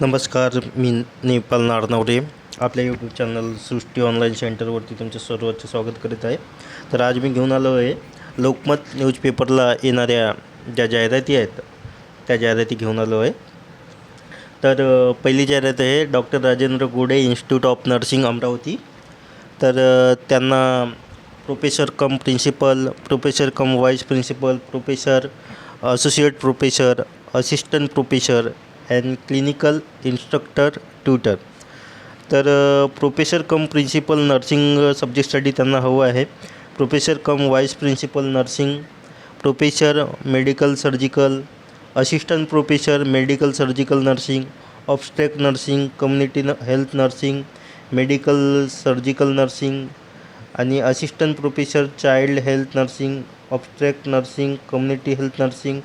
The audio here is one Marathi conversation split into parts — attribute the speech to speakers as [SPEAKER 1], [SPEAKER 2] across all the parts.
[SPEAKER 1] नमस्कार मी नेपाल नारनवरे. आपल्या यूट्यूब चॅनल सृष्टी ऑनलाईन सेंटरवरती तुमचं सर्वांचे स्वागत करीत आहे. तर आज मी घेऊन आलो आहे लोकमत न्यूजपेपरला येणाऱ्या ज्या जाहिराती आहेत त्या जाहिराती घेऊन आलो आहे. तर पहिली जाहिरात आहे doctor Rajendra Gode institute of nursing Amravati. तर त्यांना professor cum principal professor cum vice principal professor associate professor assistant professor and clinical instructor tutor तर प्रोफेसर कम प्रिन्सिपल नर्सिंग सब्जेक्टसाठी त्यांना हवं आहे. Professor cum vice principal nursing professor medical surgical assistant professor medical surgical nursing obstetric nursing community न health nursing medical surgical nursing आणि assistant professor child health nursing obstetric nursing community health nursing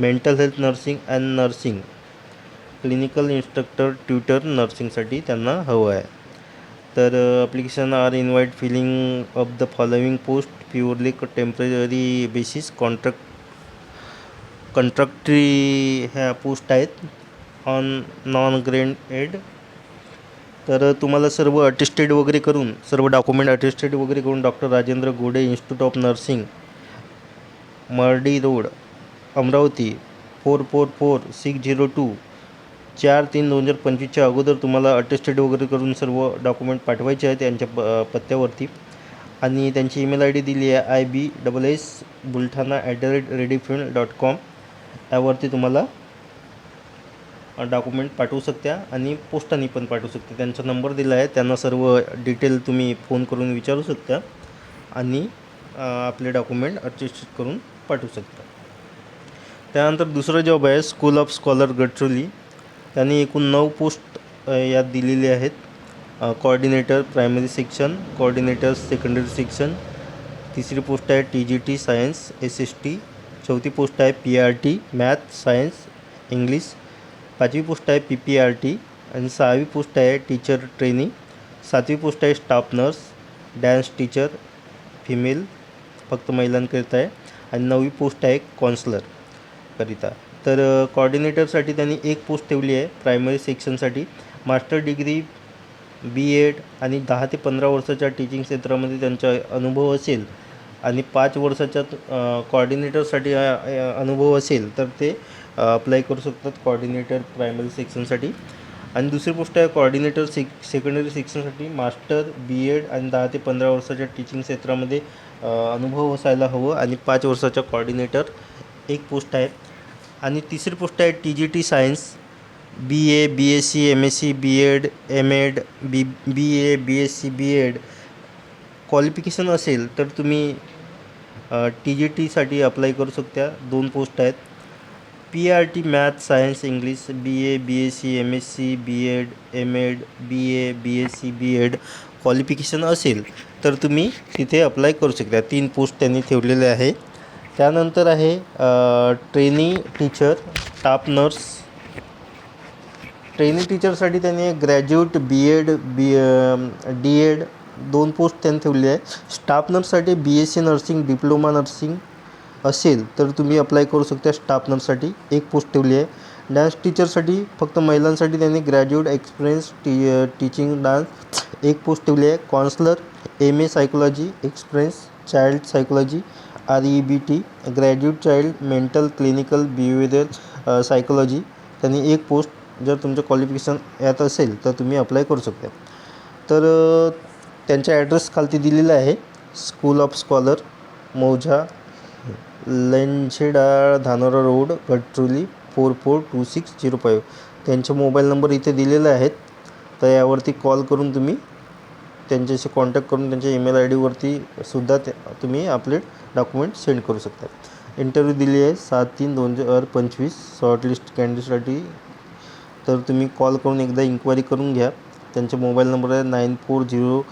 [SPEAKER 1] mental health nursing and nursing clinical instructor tutor नर्सिंगसाठी त्यांना हवं आहे. तर application are invite filling of the following post purely temporary basis contract contractory ह्या पोस्ट आहेत. ऑन नॉन ग्रेडेड तर तुम्हाला सर्व अटेस्टेड वगैरे करून सर्व डॉक्युमेंट अटेस्टेड वगैरे करून doctor Rajendra Gode institute of nursing Mardi road Amravati four four four six zero two चार तीन दोन हजार पंचवीसच्या अगोदर तुम्हाला अटेस्टेड वगैरे करून सर्व डॉक्युमेंट पाठवायचे आहेत त्यांच्या प पत्त्यावरती. आणि त्यांची ईमेल आय डी दिली आहे I B double S Buldhana at the rate rediffmail dot com यावरती तुम्हाला डॉक्युमेंट पाठवू शकता आणि पोस्टाने पण पाठवू शकता त्यांचा नंबर दिला आहे त्यांना सर्व डिटेल तुम्ही फोन करून विचारू शकता आणि आपले डॉक्युमेंट अटेस्ट करून पाठवू शकता त्यानंतर दुसरं जॉब आहे स्कूल ऑफ स्कॉलर गडचोली त्यांनी एकूण नऊ पोस्ट यात दिलेले आहेत. Coordinator primary section coordinator secondary section तिसरी पोस्ट आहे T G T science S S T चौथी पोस्ट आहे P R T math science English पाचवी पोस्ट आहे पी पी आर टी आणि सहावी पोस्ट आहे टीचर ट्रेनिंग सातवी पोस्ट आहे staff nurse dance teacher female फक्त महिलांकरिता आहे. आणि नववी पोस्ट आहे कॉन्सलर करिता. तर कॉर्डिनेटरसाठी त्यांनी एक पोस्ट ठेवली आहे प्रायमरी सेक्शनसाठी मास्टर डिग्री बी एड आणि दहा ते पंधरा वर्षाच्या टीचिंग क्षेत्रामध्ये त्यांचा अनुभव असेल आणि पाच वर्षाच्या कॉर्डिनेटरसाठी अनुभव असेल तर ते अप्लाय करू शकतात कॉर्डिनेटर प्रायमरी सेक्शनसाठी आणि दुसरी गोष्ट आहे कॉर्डिनेटर सेक सेकंडरी सेक्शनसाठी मास्टर बी एड आणि दहा ते पंधरा वर्षाच्या टीचिंग क्षेत्रामध्ये अनुभव असायला हवं आणि पाच वर्षाच्या कॉर्डिनेटर एक पोस्ट आहे. आणि तिसरी पोस्ट आहे T G T science B A B S C M S C B Ed M Ed B B A B S C B Ed qualification असेल तर तुम्ही टी जी टीसाठी अप्लाय करू शकता. दोन पोस्ट आहेत. P R T math science English B A B S C M S C B Ed M Ed B A B S C B Ed qualification असेल तर तुम्ही तिथे अप्लाय करू शकता. तीन पोस्ट त्यांनी ठेवलेले आहे. त्यानंतर आहे trainee teacher staff nurse trainee टीचरसाठी त्यांनी graduate B Ed B D Ed दोन पोस्ट त्यांनी ठेवले आहे staff नर्ससाठी B S C nursing diploma nursing असेल तर तुम्ही अप्लाय करू शकता स्टाफ नर्ससाठी एक पोस्ट ठेवली आहे. डान्स टीचरसाठी फक्त महिलांसाठी त्यांनी graduate experience T teaching dance एक पोस्ट ठेवली आहे. Counsellor M A psychology experience child psychology R E B T graduate child mental clinical behaviour psychology त्यांनी एक पोस्ट जर तुमचं क्वालिफिकेशन यात असेल तर तुम्ही अप्लाय करू शकता. तर त्यांच्या त्यांचा ॲड्रेस खालती दिलेला आहे स्कूल ऑफ स्कॉलर मौजा Lenchheda Dhanora road Gadchiroli four four two six zero five. त्यांचे मोबाईल नंबर इथे दिलेले आहेत तर यावरती कॉल करून तुम्ही त्यांच्याशी कॉन्टॅक्ट करून त्यांच्या ईमेल आय डीवरती सुद्धा ते तुम्ही आपले डॉक्युमेंट सेंड करू शकता. इंटरव्ह्यू दिली आहे सात तीन दोन हजार पंचवीस शॉर्टलिस्ट कॅन्डिडेटसाठी तर तुम्ही कॉल करून एकदा इन्क्वायरी करून घ्या. त्यांचे मोबाईल नंबर आहे nine four zero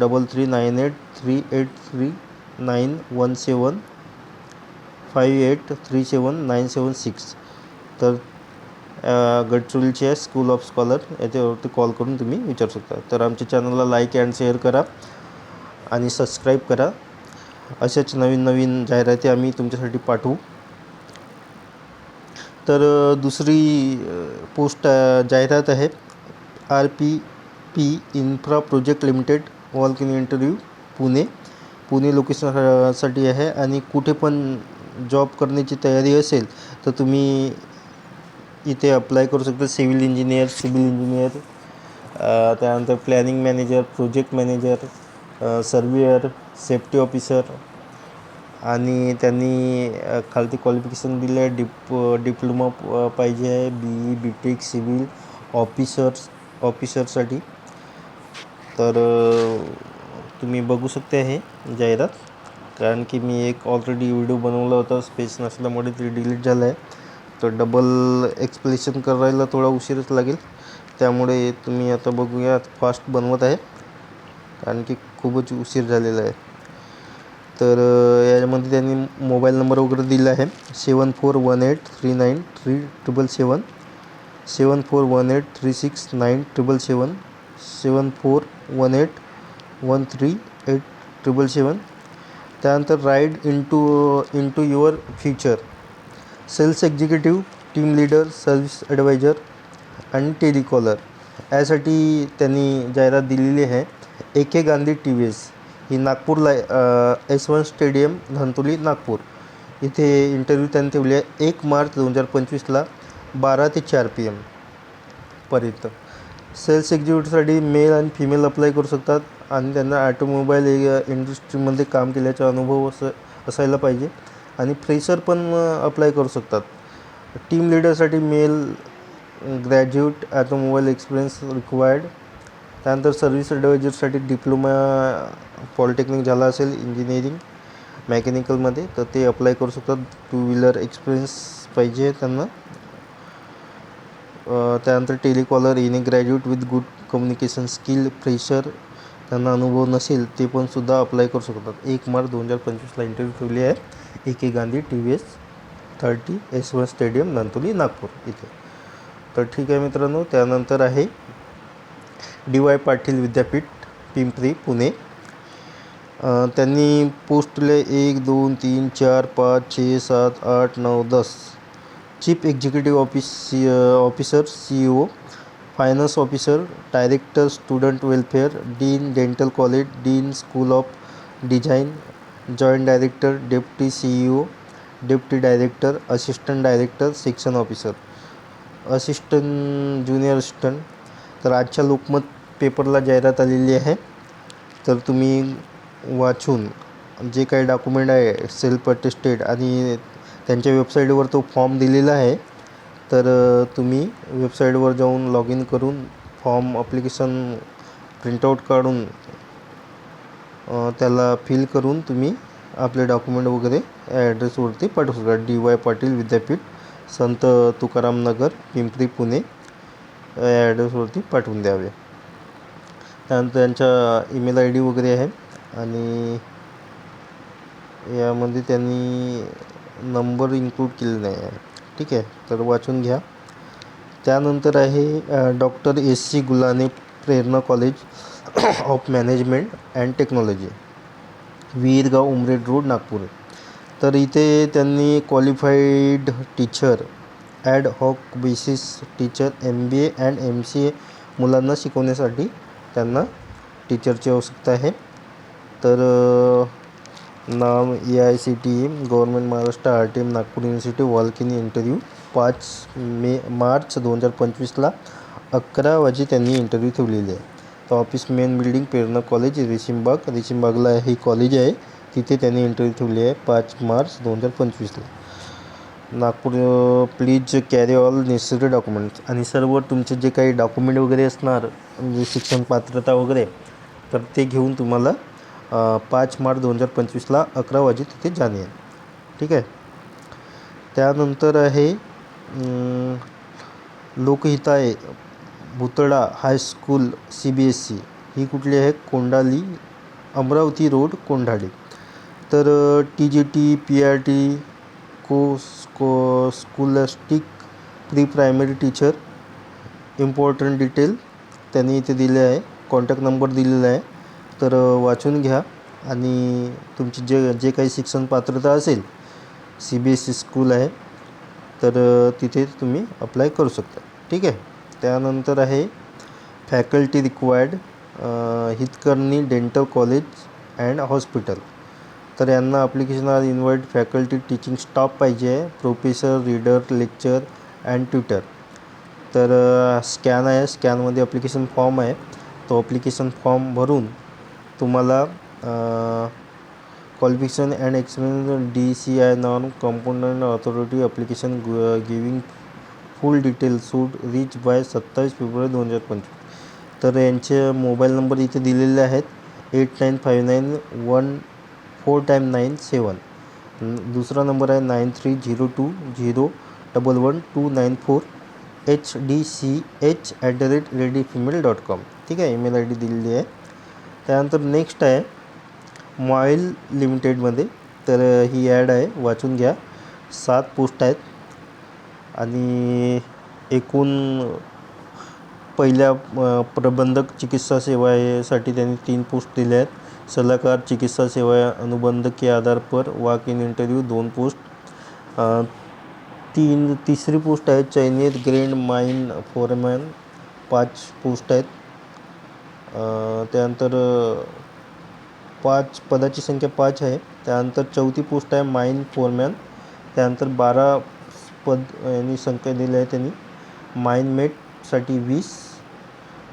[SPEAKER 1] double three nine eight three eight three nine one seven five eight three seven nine seven six तर अ, आहे स्कूल ऑफ स्कॉलर याच्यावरती कॉल करून तुम्ही विचारू शकता. तर आमच्या चॅनलला लाईक अँड शेअर करा आणि सबस्क्राईब करा. अशाच नवीन नवीन जाहिराती आम्ही तुमच्यासाठी पाठवू. तर दुसरी पोस्ट जाहिरात आहे. R P P infra project limited walk in interview Pune Pune लोकेशनसाठी आहे आणि कुठे पण जॉब करण्याची तयारी असेल तर तुम्ही इथे अप्लाय करू शकता सिव्हिल इंजिनियर सिव्हिल इंजिनियर त्यानंतर planning manager project manager surveyor safety officer आणि त्यांनी खालती क्वालिफिकेशन दिलं आहे डिप डिप्लोमा पाहिजे आहे. B E B tech civil officers ऑफिसरसाठी तर तुम्ही बघू शकते हे जाहिरात. कारण की मी एक ऑलरेडी व्हिडिओ बनवला होता. स्पेस नसल्यामुळे ते डिलीट झालं आहे तर डबल एक्सप्लेशन करायला थोडा उशीरच लागेल. त्यामुळे तुम्ही आता बघूया फास्ट बनवत आहे. कारण की खूपच उशीर झालेला आहे. तर याच्यामध्ये त्यांनी मोबाईल नंबर वगैरे दिला आहे. Seven four one eight three nine three triple seven seven four one eight three six nine triple seven seven four one eight one three eight triple seven त्यानंतर ride into into your future sales executive team leader service advisor आणि टेलिकॉलर यासाठी त्यांनी जाहिरात दिलेली आहे. A K Gandhi T V S ही नागपूरला S one stadium Dhantoli Nagpur. इथे इंटरव्ह्यू त्यांनी ठेवले आहे. एक मार्च दोन हजार पंचवीसला बारा ते चार पी एम पर्यंत. सेल्स एक्झिक्युटिव्हसाठी मेल आणि फिमेल अप्लाय करू शकतात आणि त्यांना ॲटोमोबाईल इंडस्ट्रीमध्ये काम केल्याचा अनुभव असं असायला पाहिजे. आणि फ्रेशर पण अप्लाय करू शकतात. Team लीडरसाठी male graduate automobile experience required त्यानंतर सर्व्हिस ॲडवायझरसाठी डिप्लोमा पॉलिटेक्निक झाला असेल इंजिनिअरिंग मेकॅनिकलमध्ये तर ते अप्लाय करू शकतात. टू व्हीलर एक्सपिरियन्स पाहिजे त्यांना. त्यानंतर telecaller any graduate with good communication skill fresher त्यांना अनुभव नसेल ते पण सुद्धा अप्लाय करू शकतात. एक मार्च दोन हजार पंचवीसला इंटरव्ह्यू ठेवली आहे. A K Gandhi T V S thirty S one stadium Nantoli Nagpur इथे. तर ठीक आहे मित्रांनो त्यानंतर आहे डी वाय पाटील विद्यापीठ पिंपरी पुणे. त्यांनी पोस्टले एक दोन तीन चार पाच छे सात आठ नऊ दस. Chief executive office C officer C E O finance officer director student welfare dean dental college dean school of design joint director deputy C E O deputy director assistant director section officer assistant junior assistant तर आजच्या लोकमत पेपरला जाहिरात आलेली आहे. तर तुम्ही वाचून जे काही डॉक्युमेंट आहे सेल्फ अटेस्टेड आणि त्यांच्या वेबसाईटवर तो फॉर्म दिलेला आहे. तर तुम्ही वेबसाईटवर जाऊन लॉग इन करून फॉर्म अप्लिकेशन प्रिंटआउट काढून त्याला फिल करून तुम्ही आपले डॉक्युमेंट वगैरे या ॲड्रेसवरती पाठवू शकता. डी वाय पाटील विद्यापीठ संत तुकाराम नगर पिंपरी पुणे या ॲड्रेसवरती पाठवून द्यावे. त्यानंतर त्यांच्या ईमेल आय डी वगैरे आहे आणि यामध्ये त्यांनी नंबर इन्क्लूड केले नाही आहे. ठीक आहे तर वाचून घ्या. त्यानंतर आहे doctor S C Gulane Prerna college of management and technology Vihirgaon Umred road Nagpur. तर इथे त्यांनी qualified teacher ad hoc basis teacher M B A and M C A मुलांना शिकवण्यासाठी त्यांना टीचरची आवश्यकता आहे. तर नाम नाव A I C T E government Maharashtra R T M Nagpur university walk interview पाच मे मार्च दोन हजार पंचवीसला अकरा वाजे त्यांनी इंटरव्ह्यू ठेवलेली आहे. तर office main building Prerna college Reshimbag. रेशीमबागला हे कॉलेज आहे. तिथे त्यांनी इंटरव्ह्यू ठेवली आहे पाच मार्च दोन हजार पंचवीसला. Nagpur please carry all necessary documents आणि सर्व तुमचे जे काही डॉक्युमेंट वगैरे असणार म्हणजे शिक्षण पात्रता वगैरे तर ते घेऊन तुम्हाला पाच मार्च दोन हजार पंचवीसला अकरा वाजे तिथे जाणे. आहे ठीक आहे? त्यानंतर आहे Lokhitay Bhutada high school C B S C ही कुठली आहे? कोंडाली अमरावती रोड कोंढाडी तर T G T P R T co sco scholastic pre primary teacher important detail त्यांनी इथे दिले आहे. कॉन्टॅक्ट नंबर दिलेला आहे. तर वाचून घ्या आणि तुमची जे जे काही शिक्षण पात्रता असेल C B S C school आहे तर तिथे तुम्ही अप्लाय करू शकता. ठीक आहे? त्यानंतर आहे faculty required Hitkarni dental college and hospital तर यांना application are invite faculty teaching staff पाहिजे आहे professor reader lecture and tutor तर स्कॅन आहे. स्कॅनमध्ये ॲप्लिकेशन फॉर्म आहे. तो अप्लिकेशन फॉर्म भरून तुम्हाला qualification and experience D C I non component authority application giving full detail suit reach by सत्तावीस फेब्रुवारी दोन हजार पंचवीस. तर यांचे मोबाईल नंबर इथे दिलेले आहेत. Eight nine five nine one four time nine seven दुसरा नंबर आहे nine three zero two zero double one two nine four H D C H at the rate ready female dot com ठीक आहे ईमेल आय डी दिलेली आहे. त्यानंतर नेक्स्ट आहे मॉईल लिमिटेडमध्ये तर ही ॲड आहे. वाचून घ्या. सात पोस्ट आहेत. आणि एकूण पहिल्या प्रबंधक चिकित्सा सेवासाठी त्यांनी तीन पोस्ट दिल्या आहेत. सल्लागार चिकित्सा सेवा अनुबंध के आधार पर वाक इन इंटरव्ह्यू दोन पोस्ट तीन तिसरी पोस्ट आहे चैनीत ग्रेंड माइन फोरमॅन पाच पोस्ट आहेत. त्यानंतर पाच पदाची संख्या पाच आहे. त्यानंतर चौथी पोस्ट आहे माइन फोरमॅन त्यानंतर बारा पद यांनी संख्या दिली आहे त्यांनी. माइन मेटसाठी वीस.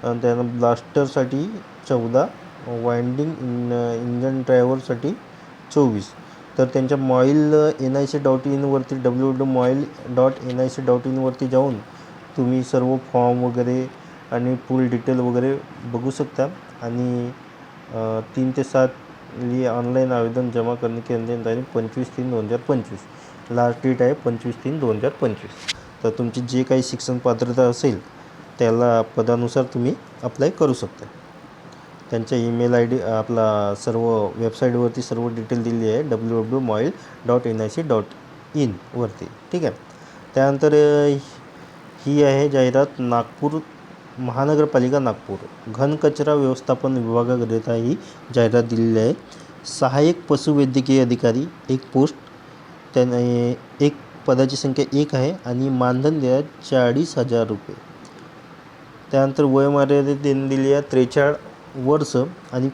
[SPEAKER 1] आणि त्यानंतर ब्लास्टरसाठी चौदा. वाइंडिंग इन इंजन ड्रायव्हरसाठी चोवीस. तर त्यांच्या MOIL N I C dot इनवरती W W MOIL dot N I C dot इनवरती जाऊन तुम्ही सर्व फॉर्म वगैरे आणि फुल डिटेल वगैरे बघू शकता. आणि तीन ते सात ली ऑनलाईन आवेदन जमा करणे केंद्रीय तारीख पंचवीस तीन दोन हजार पंचवीस. लास्ट डेट आहे पंचवीस तीन दोन हजार पंचवीस. तर तुमची जे काही शिक्षण पात्रता असेल त्याला पदानुसार तुम्ही अप्लाय करू शकता. त्यांच्या ईमेल आय डी आपला सर्व वेबसाईटवरती सर्व डिटेल दिली आहे W W MOIL dot N I C dot इनवरती ठीक आहे. त्यानंतर ही आहे जाहिरात नागपूर महानगरपालिका नागपूर. घनकचरा व्यवस्थापन विभागाकरिता ही जाहिरात दिलेली आहे. सहाय्यक पशुवैद्यकीय अधिकारी एक पोस्ट त्याने एक पदाची संख्या एक आहे आणि मानधन द्या चाळीस हजार रुपये. त्यानंतर वयोमर्यादा त्यांनी दिली आहे त्रेचाळ वर्ष आणि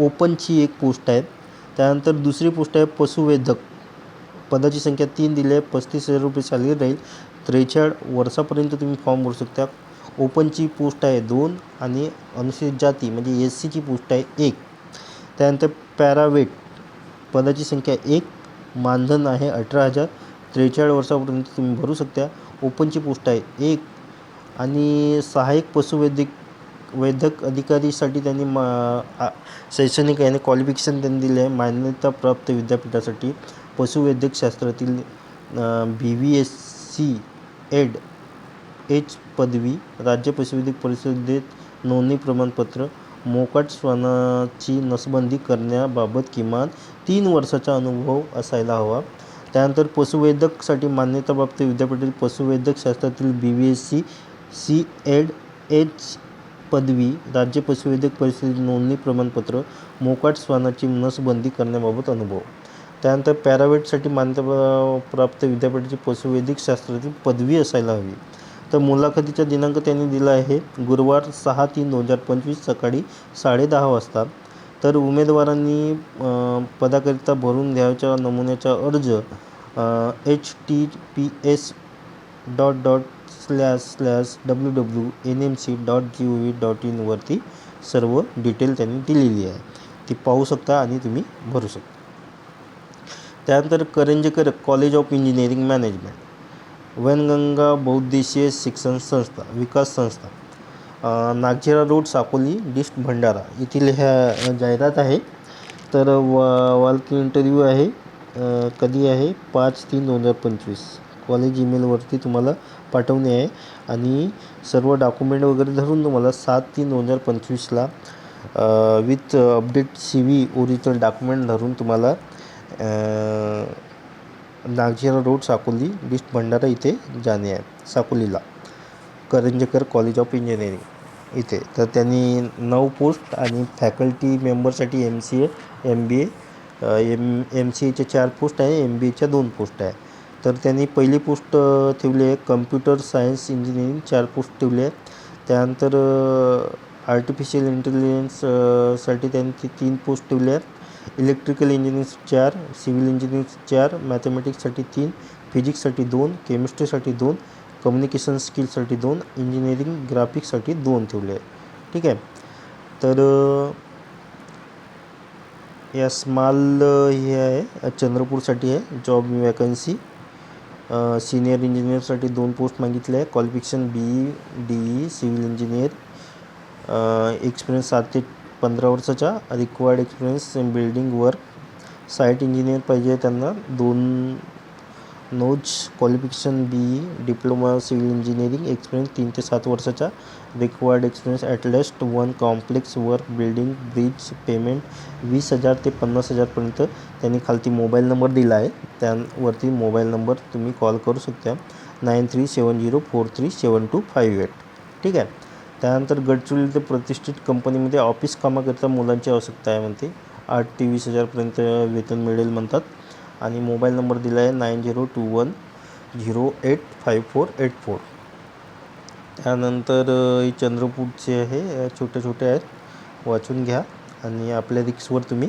[SPEAKER 1] ओपनची एक पोस्ट आहे त्यानंतर दुसरी पोस्ट आहे पशुवैद्यक. पदाची संख्या तीन दिली आहे पस्तीस हजार रुपये सॅलरी राहील. त्रेचाळ वर्षापर्यंत तुम्ही फॉर्म भरू शकता. ओपनची पोस्ट आहे दोन आणि अनुसूचित जाती म्हणजे एस सीची पोस्ट आहे एक. त्यानंतर पॅरावेट पदाची संख्या एक मानधन आहे अठरा हजार. त्रेचाळीस वर्षापर्यंत तुम्ही भरू शकता. ओपनची पोस्ट आहे एक आणि सहाय्यक पशुवैद्यक वैद्यक अधिकारीसाठी त्यांनी मा शैक्षणिक याने क्वालिफिकेशन त्यांनी दिले आहे. मान्यताप्राप्त विद्यापीठासाठी पशुवैद्यकशास्त्रातील B V S C Ed H पदवी राज्य पशुवैद्यक परिषदेत नोंदणी प्रमाणपत्र मोकाट श्वानाची नसबंदी करण्याबाबत किमान तीन वर्षाचा अनुभव असायला हवा. त्यानंतर पशुवैद्यकसाठी मान्यताप्राप्त विद्यापीठातील पशुवैद्यक शास्त्रातील B B S C C Ed H पदवी राज्य पशुवैद्यक परिषदेत नोंदणी प्रमाणपत्र मोकाट श्वानाची नसबंदी करण्याबाबत अनुभव. त्यानंतर पॅरावेटसाठी मान्यता प्राप्त विद्यापीठाची पशुवैद्यक शास्त्रातील पदवी असायला हवी. तर मुलाखतीचा दिनांक त्यांनी दिला आहे. गुरुवार सहा तीन दोन हजार पंचवीस सकाळी साडेदहा वाजता. तर उमेदवारांनी पदाकरिता भरून द्यावयाच्या नमुन्याचा अर्ज H T P S dot dot slash slash W W N M C dot G O V dot इनवरती सर्व डिटेल त्यांनी दिलेली आहे. ती पाहू शकता आणि तुम्ही भरू शकता. त्यानंतर Karanjekar college of engineering management. Wainganga बहुउद्देशीय शिक्षण संस्था विकास संस्था नागझिरा रोड साकोली डिस्ट भंडारा येथील ह्या जाहिरात आहे. तर वा वालकी इंटरव्ह्यू आहे. कधी आहे? पाच तीन दोन हजार पंचवीस. कॉलेज ईमेलवरती तुम्हाला पाठवणे आहे. आणि सर्व डॉक्युमेंट वगैरे धरून तुम्हाला सात तीन दोन हजार पंचवीसला with update C V original document धरून तुम्हाला नागझिरा रोड साकोली डिस्ट भंडारा इथे जाणे आहे. साकोलीला. करंजेकर कॉलेज ऑफ इंजिनिअरिंग इथे. तर त्यांनी नऊ पोस्ट आणि faculty मेंबरसाठी M C A M B A M M C एच्या चार पोस्ट आहे एम बी एच्या दोन पोस्ट आहे. तर त्यांनी पहिली पोस्ट ठेवली आहे कम्प्युटर सायन्स इंजिनिअरिंग चार पोस्ट ठेवली आहे त्यानंतर आर्टिफिशियल इंटेलिजन्ससाठी त्यांनी ती तीन पोस्ट ठेवल्या आहेत. इलेक्ट्रिकल इंजिनिअरिंग चार सिव्हिल इंजिनिअरिंग चार मॅथमॅटिक्ससाठी तीन फिजिक्ससाठी दोन केमिस्ट्रीसाठी दोन कम्युनिकेशन स्किलसाठी दोन इंजिनिअरिंग ग्राफिक्ससाठी दोन ठेवले आहे. ठीक आहे? तर या स्मॉल हे आहे चंद्रपूरसाठी आहे जॉब वॅकन्सी. सिनियर इंजिनियरसाठी दोन पोस्ट मागितले आहे qualification B E D E civil engineer experience सात ते पंधरा वर्षाचा required experience in building work site engineer पाहिजे त्यांना. दोन nos qualification B E diploma civil engineering experience तीन ते सात वर्षाचा required experience at least one complex work building bridge payment वीस हजार ते पन्नास हजारपर्यंत त्यांनी खालती मोबाईल नंबर दिला आहे. त्यावरती मोबाईल नंबर तुम्ही कॉल करू शकता. Nine three seven zero four three seven two five eight ठीक आहे? त्यानंतर गडचिरोली ते प्रतिष्ठित कंपनीमध्ये ऑफिस कामाकरिता मुलांची आवश्यकता आहे म्हणते. आठ ते वीस हजारपर्यंत वेतन मिळेल म्हणतात. आणि मोबाईल नंबर दिला आहे nine zero two one zero eight five four eight four. त्यानंतर चंद्रपूरचे आहे छोट्या छोटे छोटे आहेत. वाचून घ्या आणि आपल्या रिक्सवर तुम्ही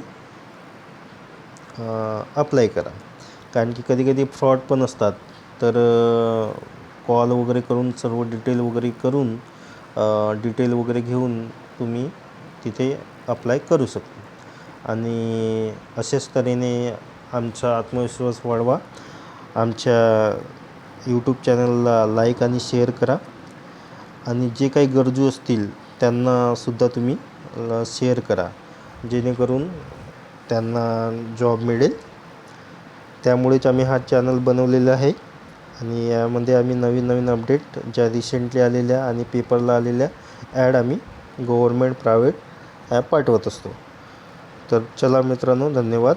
[SPEAKER 1] अप्लाय करा. कारण की कधी कधी फ्रॉड पण असतात. तर कॉल वगैरे करून सर्व डिटेल वगैरे करून डिटेल वगैरे घेऊन तुम्ही तिथे अप्लाय करू शकता. आणि अशाच तऱ्हेने आमचा आत्मविश्वास वाढवा. आमच्या यूट्यूब चॅनलला लाईक आणि शेअर करा. आणि जे काही गरजू असतील त्यांनासुद्धा तुम्ही शेअर करा. जेणेकरून त्यांना जॉब मिळेल. त्यामुळेच आम्ही हा चॅनल बनवलेला आहे. आणि यामध्ये आम्ही नवीन नवीन अपडेट ज्या रिसेंटली आलेल्या आणि पेपरला आलेल्या ॲड आम्ही गव्हर्मेंट प्रायव्हेट ॲप पाठवत असतो. तर चला मित्रांनो धन्यवाद.